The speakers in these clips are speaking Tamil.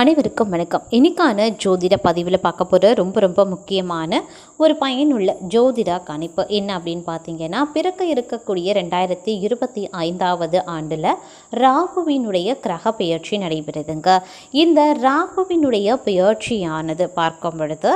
அனைவருக்கும் வணக்கம். இன்னைக்கான ஜோதிட பதிவில் பார்க்க போகிற ரொம்ப ரொம்ப முக்கியமான ஒரு பயனுள்ள ஜோதிட கணிப்பு என்ன அப்படின்னு பார்த்தீங்கன்னா பிறக்க இருக்கக்கூடிய ரெண்டாயிரத்தி இருபத்தி ஐந்தாவது ஆண்டில் ராகுவினுடைய கிரக பெயர்ச்சி நடைபெறுதுங்க. இந்த ராகுவினுடைய பெயர்ச்சியானது பார்க்கும் பொழுது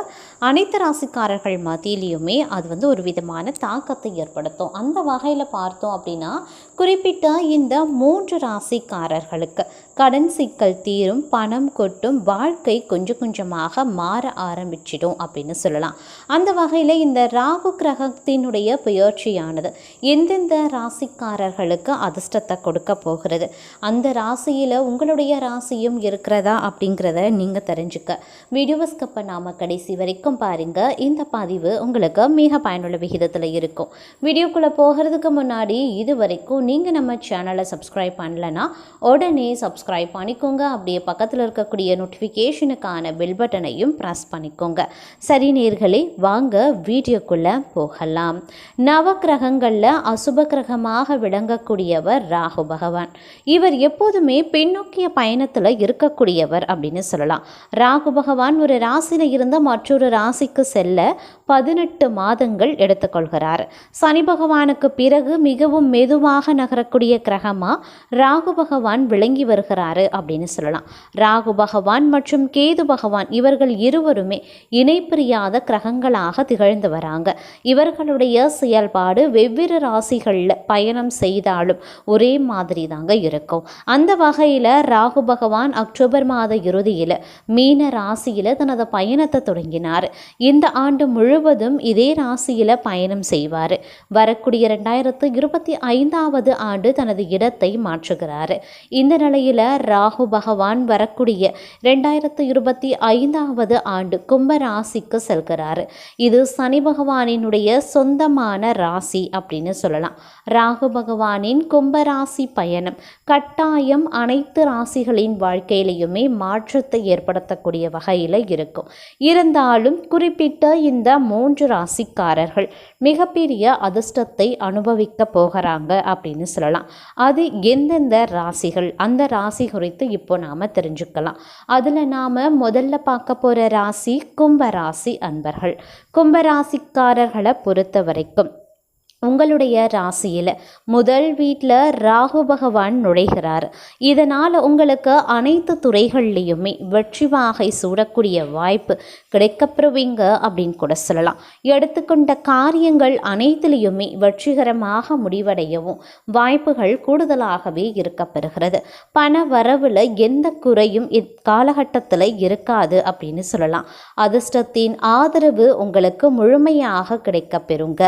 அனைத்து ராசிக்காரர்கள் மத்தியிலையுமே அது வந்து ஒரு விதமான தாக்கத்தை ஏற்படுத்தும். அந்த வகையில் பார்த்தோம் அப்படின்னா குறிப்பிட்ட இந்த மூன்று ராசிக்காரர்களுக்கு கடன் சிக்கல் தீரும் பணம் கொட்டும் வாழ்க்கை கொஞ்சம் கொஞ்சமாக மாற ஆரம்பிச்சிடும் அப்படின்னு சொல்லலாம். அந்த வகையில் இந்த ராகு கிரகத்தினுடைய புயற்சியானது எந்தெந்த ராசிக்காரர்களுக்கு அதிர்ஷ்டத்தை கொடுக்க போகிறது? அந்த ராசியில் உங்களுடைய ராசியும் இருக்கிறதா அப்படிங்கிறத நீங்கள் தெரிஞ்சுக்க. வீடியோவை ஸ்கப்பை நாம கடைசி வரைக்கும் பாருங்கள் இந்த பதிவு உங்களுக்கு மிக பயனுள்ள விகிதத்தில் இருக்கும். வீடியோக்குள்ளே போகிறதுக்கு முன்னாடி இது வரைக்கும் நீங்கள் நம்ம சேனலை சப்ஸ்கிரைப் பண்ணலன்னா உடனே சப்ஸ்கிரைப் பண்ணிக்கோங்க. அப்படியே பக்கத்தில் இருக்கக்கூடிய நோட்டிஃபிகேஷனுக்கான பெல் பட்டனையும் ப்ரெஸ் பண்ணிக்கோங்க. சரி நேர்களே வாங்க வீடியோக்குள்ளே போகலாம். நவ கிரகங்களில் அசுப கிரகமாக விளங்கக்கூடியவர் ராகு பகவான். இவர் எப்போதுமே பின்னோக்கிய பயணத்தில் இருக்கக்கூடியவர் அப்படின்னு சொல்லலாம். ராகு பகவான் ஒரு ராசியில் இருந்த மற்றொரு ராசிக்கு செல்ல பதினெட்டு மாதங்கள் எடுத்துக்கொள்கிறார். சனி பகவானுக்கு பிறகு மிகவும் மெதுவாக நகரக்கூடிய கிரகமாக ராகு பகவான் விளங்கி வருகிறாரு அப்படின்னு சொல்லலாம். ராகு பகவான் மற்றும் கேது பகவான் இவர்கள் இருவருமே இணைப்பிரியாத கிரகங்களாக திகழ்ந்து வராங்க. இவர்களுடைய செயல்பாடு வெவ்வேறு ராசிகளில் பயணம் செய்தாலும் ஒரே மாதிரி தாங்க இருக்கும். அந்த வகையில் ராகு பகவான் அக்டோபர் மாத இறுதியில் மீன ராசியில் தனது பயணத்தை தொடங்கினார். இந்த ஆண்டு முழுவதும் இதே ராசியில் பயணம் செய்வார். வரக்கூடிய ரெண்டாயிரத்து இருபத்தி ஐந்தாவது ஆண்டு தனது இடத்தை மாற்றுகிறார். இந்த நிலையில் ராகு பகவான் வரக்கூடிய ரெண்டாயிரத்து இருபத்தி ஐந்தாவது ஆண்டு கும்ப ராசிக்கு செல்கிறார். இது சனி பகவானினுடைய சொந்தமான ராசி அப்படின்னு சொல்லலாம். ராகு பகவானின் கும்பராசி பயணம் கட்டாயம் அனைத்து ராசிகளின் வாழ்க்கையிலையுமே மாற்றத்தை ஏற்படுத்தக்கூடிய வகையில் இருக்கும். இருந்தாலும் குறிப்பிட்ட இந்த மூன்று ராசிக்காரர்கள் மிகப்பெரிய அதிர்ஷ்டத்தை அனுபவிக்க போகிறாங்க அப்படின்னு சொல்லலாம். அது எந்தெந்த ராசிகள் அந்த ராசி குறித்து இப்போ நாம் தெரிஞ்சுக்கலாம். அதில் நாம் முதல்ல பார்க்க போகிற ராசி கும்பராசி அன்பர்கள். கும்பராசிக்காரர்களை பொறுத்த வரைக்கும் உங்களுடைய ராசியில் முதல் வீட்டில் ராகு பகவான் நுழைகிறார். இதனால் உங்களுக்கு அனைத்து துறைகள்லேயுமே வெற்றி வாகை சூடக்கூடிய வாய்ப்பு கிடைக்கப்பெறுவீங்க அப்படின்னு கூட சொல்லலாம். எடுத்துக்கொண்ட காரியங்கள் அனைத்திலையுமே வெற்றிகரமாக முடிவடையவும் வாய்ப்புகள் கூடுதலாகவே இருக்கப்பெறுகிறது. பண வரவில் எந்த குறையும் இக்காலகட்டத்தில் இருக்காது அப்படின்னு சொல்லலாம். அதிர்ஷ்டத்தின் ஆதரவு உங்களுக்கு முழுமையாக கிடைக்கப்பெறுங்க.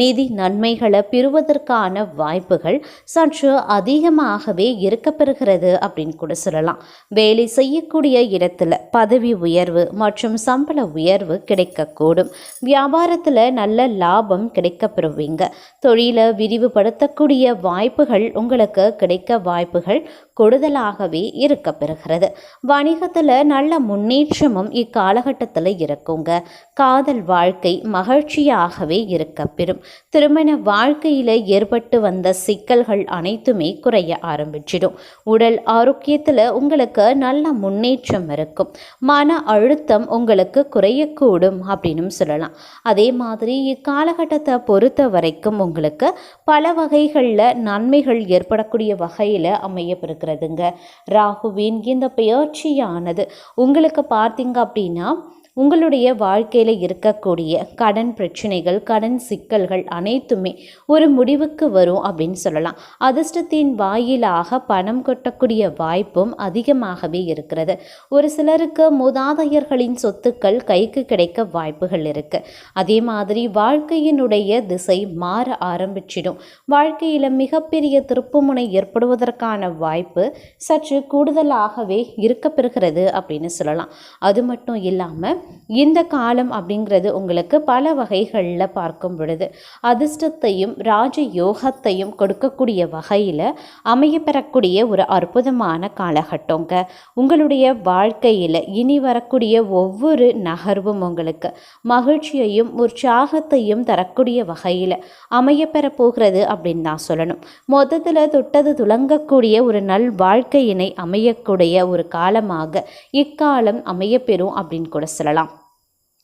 நிதி நன் நன்மைகளை பெறுவதற்கான வாய்ப்புகள் சற்று அதிகமாகவே இருக்கப்பெறுகிறது அப்படின்னு கூட சொல்லலாம். வேலை செய்யக்கூடிய இடத்துல பதவி உயர்வு மற்றும் சம்பள உயர்வு கிடைக்கக்கூடும். வியாபாரத்தில் நல்ல லாபம் கிடைக்கப்பெறுவீங்க. தொழிலை விரிவுபடுத்தக்கூடிய வாய்ப்புகள் உங்களுக்கு கிடைக்க வாய்ப்புகள் கூடுதலாகவே இருக்கப்பெறுகிறது. வணிகத்தில் நல்ல முன்னேற்றமும் இக்காலகட்டத்தில் இருக்குங்க. காதல் வாழ்க்கை மகிழ்ச்சியாகவே இருக்கப்பெறும் திருமண வாழ்க்கையில் ஏற்பட்டு வந்த சிக்கல்கள் அனைத்துமே குறைய ஆரம்பிச்சிடும். உடல் ஆரோக்கியத்தில் உங்களுக்கு நல்ல முன்னேற்றம் இருக்கும். மன அழுத்தம் உங்களுக்கு குறையக்கூடும் அப்படின்னு சொல்லலாம். அதே மாதிரி இக்காலகட்டத்தை பொறுத்த வரைக்கும் உங்களுக்கு பல வகைகளில் நன்மைகள் ஏற்படக்கூடிய வகையில் அமையப்பிருக்கிறதுங்க ராகுவின் இந்த பெயர்ச்சியானது. உங்களுக்கு பார்த்தீங்க அப்படின்னா உங்களுடைய வாழ்க்கையில் இருக்கக்கூடிய கடன் பிரச்சனைகள் கடன் சிக்கல்கள் அனைத்துமே ஒரு முடிவுக்கு வரும் அப்படின்னு சொல்லலாம். அதிர்ஷ்டத்தின் வாயிலாக பணம் கொட்டக்கூடிய வாய்ப்பும் அதிகமாகவே இருக்கிறது. ஒரு சிலருக்கு மூதாதையர்களின் சொத்துக்கள் கைக்கு கிடைக்க வாய்ப்புகள் இருக்குது அதே மாதிரி வாழ்க்கையினுடைய திசை மாற ஆரம்பிச்சிடும். வாழ்க்கையில் மிகப்பெரிய திருப்புமுனை ஏற்படுவதற்கான வாய்ப்பு சற்று கூடுதலாகவே இருக்கப்பெறுகிறது அப்படின்னு சொல்லலாம். அது மட்டும் இல்லாமல் இந்த காலம் அப்படிங்கிறது உங்களுக்கு பல வகைகளில் பார்க்கும் பொழுது அதிர்ஷ்டத்தையும் ராஜ யோகத்தையும் கொடுக்கக்கூடிய வகையில் அமையப்பெறக்கூடிய ஒரு அற்புதமான காலகட்டங்க. உங்களுடைய வாழ்க்கையில் இனி வரக்கூடிய ஒவ்வொரு நகர்வும் உங்களுக்கு மகிழ்ச்சியையும் உற்சாகத்தையும் தரக்கூடிய வகையில் அமையப்பெற போகிறது அப்படின்னு தான் சொல்லணும். மொத்தத்தில் தொட்டது துலங்கக்கூடிய ஒரு நல் வாழ்க்கையினை அமையக்கூடிய ஒரு காலமாக இக்காலம் அமையப்பெறும் அப்படின்னு கூட சொல்லலாம்.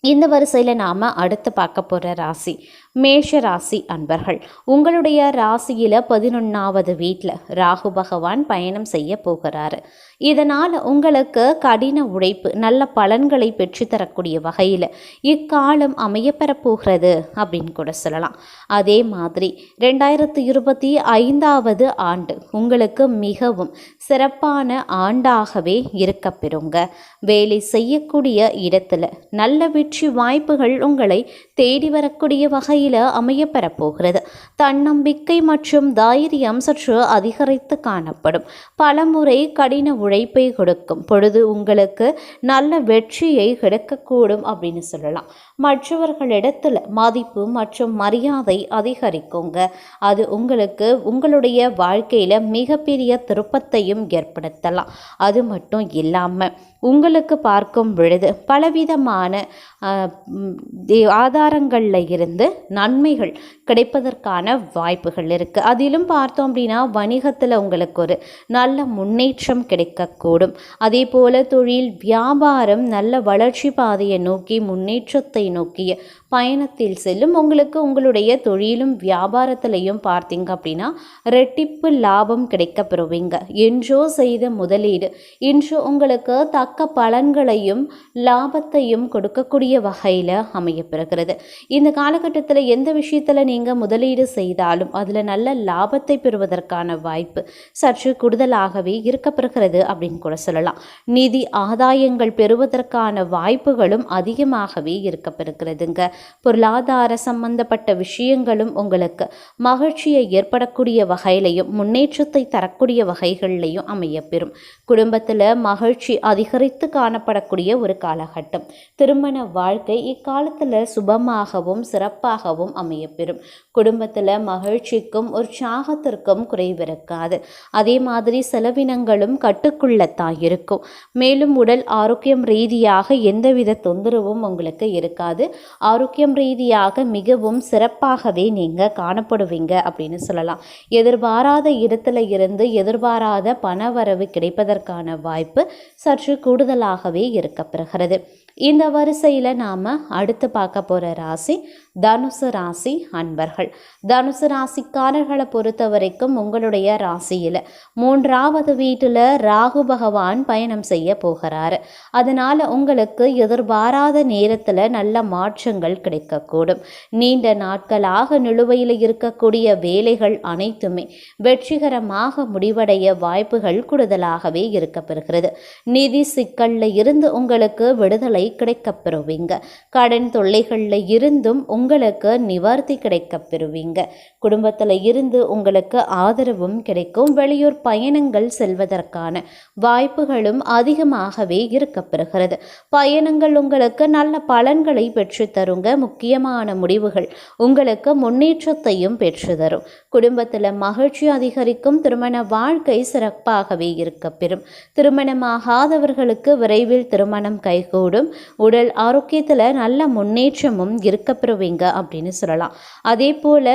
இந்த வரிசையில் நாம் அடுத்து பார்க்க போகிற ராசி. மேஷ ராசி அன்பர்கள் உங்களுடைய ராசியில் பதினொன்றாவது வீட்டில் ராகு பகவான் பயணம் செய்ய போகிறாரு. இதனால் உங்களுக்கு கடின உழைப்பு நல்ல பலன்களை பெற்றுத்தரக்கூடிய வகையில் இக்காலம் அமையப்பெறப் போகிறது அப்படின்னு கூட சொல்லலாம். அதே மாதிரி ரெண்டாயிரத்து இருபத்தி ஐந்தாவது ஆண்டு உங்களுக்கு மிகவும் சிறப்பான ஆண்டாகவே இருக்கப்பெறுங்க வேலை செய்யக்கூடிய இடத்துல நல்ல வெற்றி வாய்ப்புகள் உங்களை தேடி வரக்கூடிய வகையில் அமையப்பெறப் போகிறது தன்னம்பிக்கை மற்றும் தைரியம் சற்று அதிகரித்து காணப்படும். பலமுறை கடின உழைப்பை கொடுக்கும். பொழுது உங்களுக்கு நல்ல வெற்றியை கிடைக்கக்கூடும் அப்படின்னு சொல்லலாம். மற்றவர்களிடத்தில் மதிப்பு மற்றும் மரியாதை அதிகரிக்குங்க. அது உங்களுக்கு உங்களுடைய வாழ்க்கையில் மிகப்பெரிய திருப்பத்தையும் ஏற்படுத்தலாம். அது மட்டும் இல்லாமல் உங்களுக்கு பார்க்கும் பொழுது பலவிதமான ஆதாரங்களில் இருந்து நன்மைகள் கிடைப்பதற்கான வாய்ப்புகள் இருக்குது அதிலும் பார்த்தோம் அப்படின்னா வணிகத்தில் உங்களுக்கு ஒரு நல்ல முன்னேற்றம் கிடைக்கக்கூடும். அதே போல் தொழில் வியாபாரம் நல்ல வளர்ச்சி பாதையை நோக்கி முன்னேற்றத்தை நோக்கிய பயணத்தில் செல்லும் உங்களுக்கு உங்களுடைய தொழிலும் வியாபாரத்திலையும் பார்த்தீங்க அப்படின்னா ரெட்டிப்பு லாபம் கிடைக்கப்பெறுவீங்க என்றோ செய்த முதலீடு இன்று உங்களுக்கு தக்க பலன்களையும் லாபத்தையும் கொடுக்கக்கூடிய வகையில் அமையப்பெறுகிறது இந்த காலகட்டத்தில் எந்த விஷயத்தில் நீங்கள் முதலீடு செய்தாலும் அதில் நல்ல லாபத்தை பெறுவதற்கான வாய்ப்பு சற்று கூடுதலாகவே இருக்கப்பெறுகிறது அப்படின்னு கூட சொல்லலாம். நிதி ஆதாயங்கள் பெறுவதற்கான வாய்ப்புகளும் அதிகமாகவே இருக்கப்பெறுகிறதுங்க பொருளாதார சம்பந்தப்பட்ட விஷயங்களும் உங்களுக்கு மகிழ்ச்சியை ஏற்படக்கூடிய வகையிலையும் முன்னேற்றத்தை தரக்கூடிய வகைகள்லையும் அமையப்பெறும் குடும்பத்தில் மகிழ்ச்சி அதிகரித்து காணப்படக்கூடிய ஒரு காலகட்டம். திருமண வாழ்க்கை இக்காலத்தில் சுபமாகவும் சிறப்பாகவும் அமையப்பெறும். குடும்பத்தில் மகிழ்ச்சிக்கும் உற்சாகத்திற்கும் குறைவிருக்காது அதே மாதிரி செலவினங்களும் கட்டுக்குள்ளத்தான் இருக்கும். மேலும் உடல் ஆரோக்கியம் ரீதியாக எந்தவித தொந்தரவும் உங்களுக்கு இருக்காது. ஆரோக்கியம் ரீதியாக மிகவும் சிறப்பாகவே நீங்கள் காணப்படுவீங்க அப்படின்னு சொல்லலாம். எதிர்பாராத இடத்துல இருந்து எதிர்பாராத பணவரவு கிடைப்பதற்கான வாய்ப்பு சற்று கூடுதலாகவே இருக்கப்பெறுகிறது. இந்த வரிசையில் நாம் அடுத்து பார்க்க போகிற ராசி தனுசு ராசி அன்பர்கள். தனுசு ராசிக்காரர்களை பொறுத்த வரைக்கும் உங்களுடைய ராசியில் மூன்றாவது வீட்டில் ராகு பகவான் பயணம் செய்ய போகிறாரு. அதனால் உங்களுக்கு எதிர்பாராத நேரத்தில் நல்ல மாற்றங்கள் கிடைக்கக்கூடும். நீண்ட நாட்களாக நிலுவையில் இருக்கக்கூடிய வேலைகள் அனைத்துமே வெற்றிகரமாக முடிவடைய வாய்ப்புகள் கூடுதலாகவே இருக்கப்பெறுகிறது. நிதி சிக்கலில் இருந்து உங்களுக்கு விடுதலை கிடைக்கப்பெறுவீங்க. கடன் தொல்லைகளில் இருந்தும் உங்களுக்கு நிவர்த்தி கிடைக்க பெறுவீங்க. குடும்பத்தில் இருந்து உங்களுக்கு ஆதரவும் கிடைக்கும். வெளியூர் பயணங்கள் செல்வதற்கான வாய்ப்புகளும் அதிகமாகவே இருக்கப்பெறுகிறது. பயணங்கள் உங்களுக்கு நல்ல பலன்களை பெற்று தருங்க. முக்கியமான முடிவுகள் உங்களுக்கு முன்னேற்றத்தையும் பெற்று தரும். குடும்பத்தில் மகிழ்ச்சி அதிகரிக்கும். திருமண வாழ்க்கை சிறப்பாகவே இருக்கப்பெறும். திருமணமாகாதவர்களுக்கு விரைவில் திருமணம் கைகூடும். உடல் ஆரோக்கியத்தில் நல்ல முன்னேற்றமும் இருக்கப்பெறுவீங்க அப்படின்னு சொல்லலாம். அதே போல்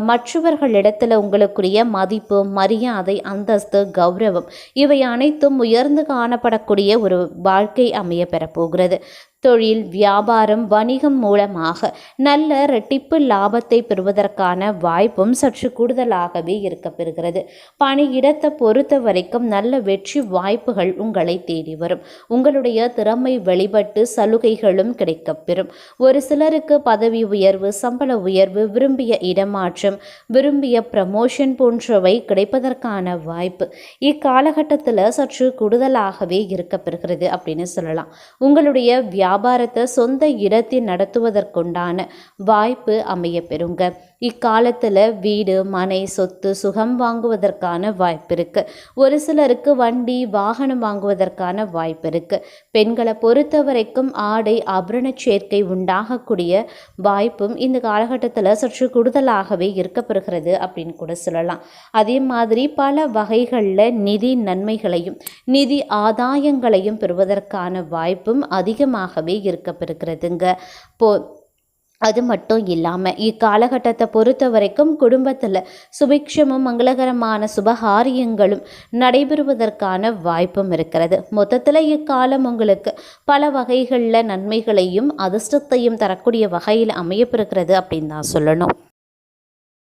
மற்றவர்களிடத்தில் உங்களுக்குரிய மதிப்பு மரியாதை அந்தஸ்து கௌரவம் இவை அனைத்தும் உயர்ந்து காணப்படக்கூடிய ஒரு வாழ்க்கை அமைய பெறப்போகிறது தொழில் வியாபாரம் வணிகம் மூலமாக நல்ல ரெட்டிப்பு லாபத்தை பெறுவதற்கான வாய்ப்பும் சற்று கூடுதலாகவே இருக்கப்பெறுகிறது பணியிடத்தை பொறுத்த வரைக்கும் நல்ல வெற்றி வாய்ப்புகள் உங்களை தேடி வரும். உங்களுடைய திறமை வெளிப்பட்டு சலுகைகளும் கிடைக்கப்பெறும் ஒரு சிலருக்கு பதவி உயர்வு சம்பள உயர்வு விரும்பிய இடமாற்றம் விரும்பிய ப்ரமோஷன் போன்றவை கிடைப்பதற்கான வாய்ப்பு இக்காலகட்டத்தில் சற்று கூடுதலாகவே இருக்கப்பெறுகிறது அப்படின்னு சொல்லலாம். உங்களுடைய வியாபாரத்தை சொந்த இடத்தில் நடத்துவதற்குண்டான வாய்ப்பு அமைய பெறுங்க. இக்காலத்தில் வீடு மனை சொத்து சுகம் வாங்குவதற்கான வாய்ப்பு இருக்குது ஒரு சிலருக்கு வண்டி வாகனம் வாங்குவதற்கான வாய்ப்பு இருக்குது பெண்களை பொறுத்த வரைக்கும் ஆடை ஆபரண சேர்க்கை உண்டாகக்கூடிய வாய்ப்பும் இந்த காலகட்டத்தில் சற்று கூடுதலாகவே இருக்கப்படுகிறது அப்படின்னு கூட சொல்லலாம். அதே மாதிரி பல வகைகளில் நிதி நன்மைகளையும் நிதி ஆதாயங்களையும் பெறுவதற்கான வாய்ப்பும் அதிகமாகவே இருக்கப்படுகிறதுங்க போ அது மட்டும் இல்லாமல் இக்காலகட்டத்தை பொறுத்த வரைக்கும் குடும்பத்தில் சுபிக்ஷமும் மங்களகரமான சுபகாரியங்களும் நடைபெறுவதற்கான வாய்ப்பும் இருக்கிறது. மொத்தத்தில் இக்காலம் உங்களுக்கு பல வகைகளில் நன்மைகளையும் அதிர்ஷ்டத்தையும் தரக்கூடிய வகையில் அமையப்பெறுகிறது அப்படின்னு தான் சொல்லணும்.